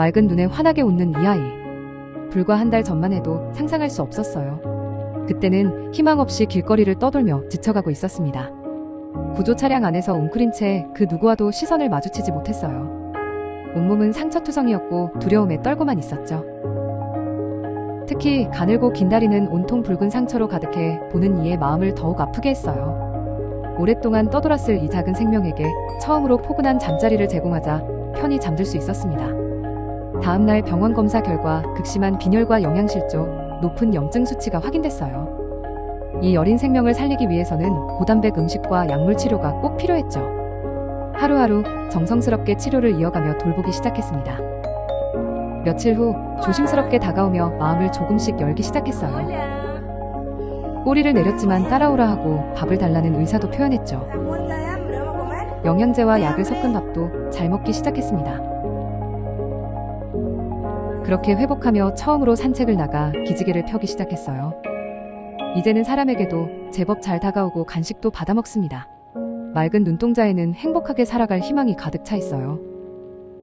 맑은 눈에 환하게 웃는 이 아이. 불과 한 달 전만 해도 상상할 수 없었어요. 그때는 희망 없이 길거리를 떠돌며 지쳐가고 있었습니다. 구조 차량 안에서 웅크린 채 그 누구와도 시선을 마주치지 못했어요. 온몸은 상처투성이었고 두려움에 떨고만 있었죠. 특히 가늘고 긴 다리는 온통 붉은 상처로 가득해 보는 이의 마음을 더욱 아프게 했어요. 오랫동안 떠돌았을 이 작은 생명에게 처음으로 포근한 잠자리를 제공하자 편히 잠들 수 있었습니다. 다음날 병원 검사 결과 극심한 빈혈과 영양실조, 높은 염증 수치가 확인됐어요. 이 여린 생명을 살리기 위해서는 고단백 음식과 약물 치료가 꼭 필요했죠. 하루하루 정성스럽게 치료를 이어가며 돌보기 시작했습니다. 며칠 후 조심스럽게 다가오며 마음을 조금씩 열기 시작했어요. 꼬리를 내렸지만 따라오라 하고 밥을 달라는 의사도 표현했죠. 영양제와 약을 섞은 밥도 잘 먹기 시작했습니다. 그렇게 회복하며 처음으로 산책을 나가 기지개를 펴기 시작했어요. 이제는 사람에게도 제법 잘 다가오고 간식도 받아 먹습니다. 맑은 눈동자에는 행복하게 살아갈 희망이 가득 차 있어요.